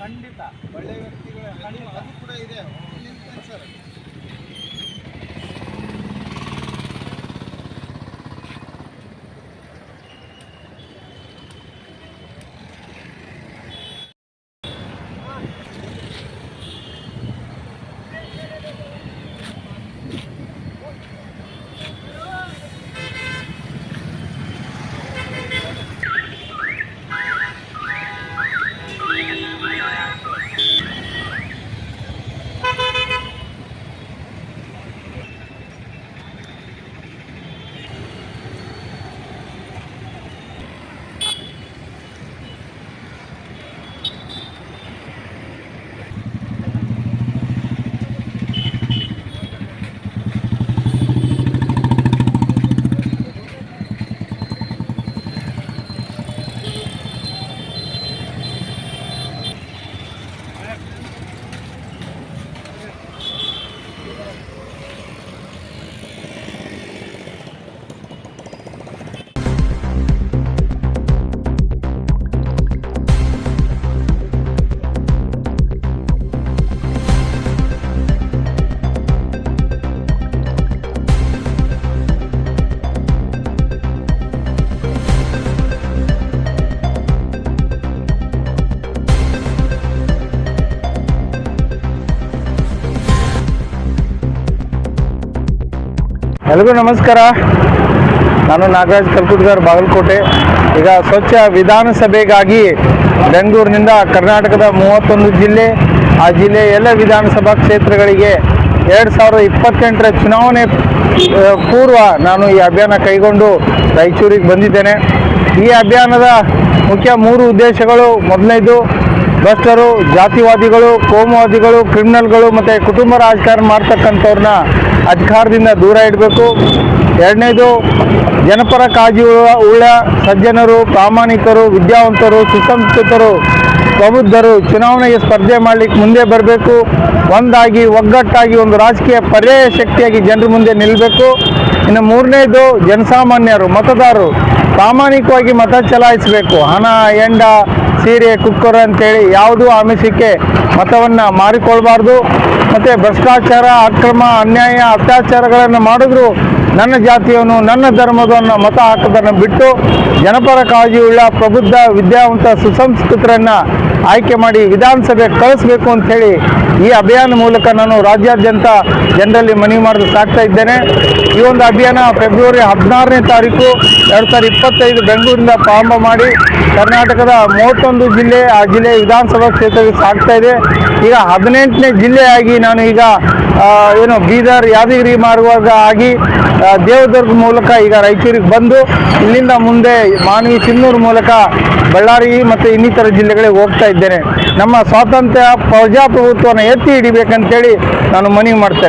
ಖಂಡಿತ. ಒಳ್ಳೆ ವ್ಯಕ್ತಿಗಳ. ಅದು ಕೂಡ ಇದೆ. ಸರ್ ಎಲ್ರಿಗೂ ನಮಸ್ಕಾರ. ನಾನು ನಾಗರಾಜ್ ಕಲ್ಕುಟ್ಗಾರ್ ಬಾಗಲಕೋಟೆ. ಈಗ ಸ್ವಚ್ಛ ವಿಧಾನಸಭೆಗಾಗಿ ಬೆಂಗಳೂರಿನಿಂದ ಕರ್ನಾಟಕದ ಮೂವತ್ತೊಂದು ಜಿಲ್ಲೆ, ಆ ಜಿಲ್ಲೆಯ ಎಲ್ಲ ವಿಧಾನಸಭಾ ಕ್ಷೇತ್ರಗಳಿಗೆ ಎರಡು ಸಾವಿರದ ಇಪ್ಪತ್ತೆಂಟರ ಚುನಾವಣೆ ಪೂರ್ವ ನಾನು ಈ ಅಭಿಯಾನ ಕೈಗೊಂಡು ರಾಯಚೂರಿಗೆ ಬಂದಿದ್ದೇನೆ. ಈ ಅಭಿಯಾನದ ಮುಖ್ಯ ಮೂರು ಉದ್ದೇಶಗಳು. ಮೊದಲನೇದು ಭ್ರಷ್ಟರು ಜಾತಿವಾದಿಗಳು, ಕೋಮುವಾದಿಗಳು, ಕ್ರಿಮಿನಲ್ಗಳು ಮತ್ತು ಕುಟುಂಬ ರಾಜಕಾರಣ ಮಾಡ್ತಕ್ಕಂಥವ್ರನ್ನ ಅಧಿಕಾರದಿಂದ ದೂರ ಇಡಬೇಕು. ಎರಡನೇದು, ಜನಪರ ಕಾಳಜಿ ಉಳ್ಳ ಸಜ್ಜನರು, ಪ್ರಾಮಾಣಿಕರು, ವಿದ್ಯಾವಂತರು, ಸುಸಂಸ್ಕೃತರು ಪ್ರಬುದ್ಧರು ಚುನಾವಣೆಗೆ ಸ್ಪರ್ಧೆ ಮಾಡಲಿಕ್ಕೆ ಮುಂದೆ ಬರಬೇಕು, ಒಂದಾಗಿ, ಒಗ್ಗಟ್ಟಾಗಿ ಒಂದು ರಾಜಕೀಯ ಪರ್ಯಾಯ ಶಕ್ತಿಯಾಗಿ ಜನರ ಮುಂದೆ ನಿಲ್ಲಬೇಕು ಇನ್ನು ಮೂರನೇದು ಜನಸಾಮಾನ್ಯರು, ಮತದಾರರು, ಪ್ರಾಮಾಣಿಕವಾಗಿ ಮತ ಚಲಾಯಿಸಬೇಕು. ಹಣ, ಎಂಡ, ಸೀರೆ, ಕುಕ್ಕರ್ ಅಂತೇಳಿ ಯಾವುದೂ ಆಮಿಷಕ್ಕೆ ಮತವನ್ನು ಮಾರಿಕೊಳ್ಬಾರ್ದು. ಮತ್ತು ಭ್ರಷ್ಟಾಚಾರ, ಅಕ್ರಮ, ಅನ್ಯಾಯ, ಅತ್ಯಾಚಾರಗಳನ್ನು ಮಾಡಿದ್ರು ನನ್ನ ಜಾತಿಯವನು ನನ್ನ ಧರ್ಮದವನ್ನ ಮತ ಹಾಕೋದನ್ನು ಬಿಟ್ಟು ಜನಪರ ಕಾಳಜಿಯುಳ್ಳ ಪ್ರಬುದ್ಧ, ವಿದ್ಯಾವಂತ, ಸುಸಂಸ್ಕೃತರನ್ನು ಆಯ್ಕೆ ಮಾಡಿ ವಿಧಾನಸಭೆ ಕಳಿಸ್ಬೇಕು ಅಂಥೇಳಿ ಈ ಅಭಿಯಾನ ಮೂಲಕ ನಾನು ರಾಜ್ಯಾದ್ಯಂತ ಜನರಲ್ಲಿ ಮನವಿ ಮಾಡಲು ಸಾಕ್ತಾ ಇದ್ದೇನೆ. ಈ ಒಂದು ಅಭಿಯಾನ ಫೆಬ್ರವರಿ ಹದಿನಾರನೇ ತಾರೀಕು ಎರಡು ಸಾವಿರದ ಇಪ್ಪತ್ತೈದು ಬೆಂಗಳೂರಿನಿಂದ ಪ್ರಾರಂಭ ಮಾಡಿ ಕರ್ನಾಟಕದ ಮೂವತ್ತೊಂದು ಜಿಲ್ಲೆ, ಆ ಜಿಲ್ಲೆ ವಿಧಾನಸಭಾ ಕ್ಷೇತ್ರಕ್ಕೆ ಸಾಗ್ತಾ ಇದೆ. ಈಗ ಹದಿನೆಂಟನೇ ಜಿಲ್ಲೆಯಾಗಿ ನಾನು ಈಗ ಏನು ಬೀದರ್, ಯಾದಗಿರಿ ಮಾರ್ಗ ಆಗಿ ದೇವದುರ್ಗ ಮೂಲಕ ಈಗ ರಾಯಚೂರಿಗೆ ಬಂದು ಇಲ್ಲಿಂದ ಮುಂದೆ ಮಾನವಿ ಚಿನ್ನೂರು ಮೂಲಕ ಬಳ್ಳಾರಿ ಮತ್ತು ಇನ್ನಿತರ ಜಿಲ್ಲೆಗಳಿಗೆ ಹೋಗ್ತಾ ಇದ್ದೇನೆ. ನಮ್ಮ ಸ್ವಾತಂತ್ರ್ಯ ಪ್ರಜಾಪ್ರಭುತ್ವವನ್ನು ಎತ್ತಿ ಹಿಡಿಬೇಕಂತೇಳಿ ನಾನು ಮನವಿ ಮಾಡ್ತೇನೆ.